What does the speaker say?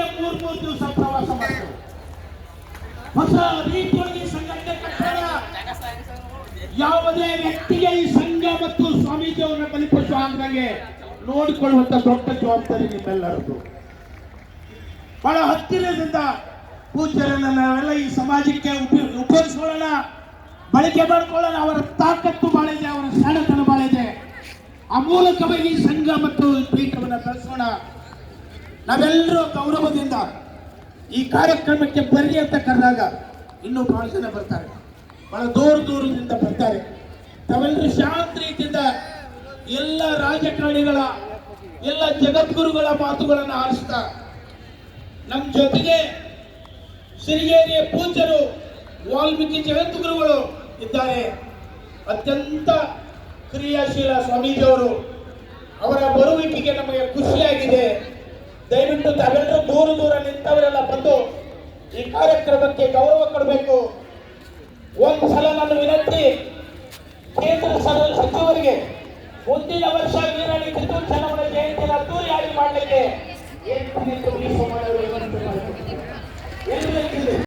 ಊರಿಗೆ ಮೂರ್ ಮೂರ್ ದಿವಸ ಪ್ರವಾಸ ಮಾಡ್ತೇವೆ ಹೊಸ ರೀತಿಯೊಳಗೆ ಈ ಸಂಘಟನೆ ಕಟ್ಟೋಣ ಯಾವುದೇ ವ್ಯಕ್ತಿಗೆ ಈ ಸಂಘ ಮತ್ತು ಸ್ವಾಮೀಜಿಯವರನ್ನ ಬಲಿಪಶು ಅಂದಂಗೆ ನೋಡಿಕೊಳ್ಳುವಂತ ದೊಡ್ಡ ಜವಾಬ್ದಾರಿ ನಿಮ್ಮೆಲ್ಲರದು ಬಹಳ ಹತ್ತಿರದಿಂದ ಪೂಜ್ಯರನ್ನ ನಾವೆಲ್ಲ ಈ ಸಮಾಜಕ್ಕೆ ಉಪಯೋಗ ಉಪಯೋಗಿಸ್ಕೊಳ್ಳೋಣ, ಬಳಕೆ ಮಾಡ್ಕೊಳ್ಳೋಣ. ಅವರ ತಾಕತ್ತು ಬಹಳ ಇದೆ, ಅವರ ಸಣ್ಣತನ ಬಹಳ ಇದೆ. ಆ ಮೂಲಕವಾಗಿ ಸಂಘ ಮತ್ತು ಪೀಠವನ್ನು ಬೆಳೆಸೋಣ. ನಾವೆಲ್ಲರೂ ಗೌರವದಿಂದ ಈ ಕಾರ್ಯಕ್ರಮಕ್ಕೆ ಬರ್ರಿ ಅಂತ ಕರೆದಾಗ ಇನ್ನೂ ಬಹಳ ಜನ ಬರ್ತಾರೆ. ಬಹಳ ದೂರ ದೂರದಿಂದ ಬರ್ತಾರೆ. ತಾವೆಲ್ಲರೂ ಶಾಂತ ರೀತಿಯಿಂದ ಎಲ್ಲ ರಾಜಕಾರಣಿಗಳ, ಎಲ್ಲ ಜಗದ್ಗುರುಗಳ ಮಾತುಗಳನ್ನು ಆಲಿಸ್ತಾ ನಮ್ಮ ಜೊತೆಗೆ ಸಿರಿಗೇರಿಯ ಪೂಜ್ಯರು, ವಾಲ್ಮೀಕಿ ಜಗದ್ಗುರುಗಳು ಇದ್ದಾರೆ. ಅತ್ಯಂತ ಕ್ರಿಯಾಶೀಲ ಸ್ವಾಮೀಜಿಯವರು ಅವರ ಬರುವಿಕೆಗೆ ನಮಗೆ ಖುಷಿಯಾಗಿದೆ. ದಯವಿಟ್ಟು ತಾವೆಲ್ಲರೂ ದೂರ ದೂರ ನಿಂತವರೆಲ್ಲ ಬಂದು ಈ ಕಾರ್ಯಕ್ರಮಕ್ಕೆ ಗೌರವ ಕೊಡಬೇಕು. ಒಂದು ಸಲ ನನ್ನ ವಿನಂತಿ, ಕೇಂದ್ರ ಸಚಿವರಿಗೆ ಮುಂದಿನ ವರ್ಷ ವೀರಾಣಿ ಕಿತ್ತೂರು ಚೆನ್ನಮ್ಮನ ಜಯಂತಿ ಅದ್ದೂರಿಯಾಗಿ ಮಾಡಲಿಕ್ಕೆ ಏನು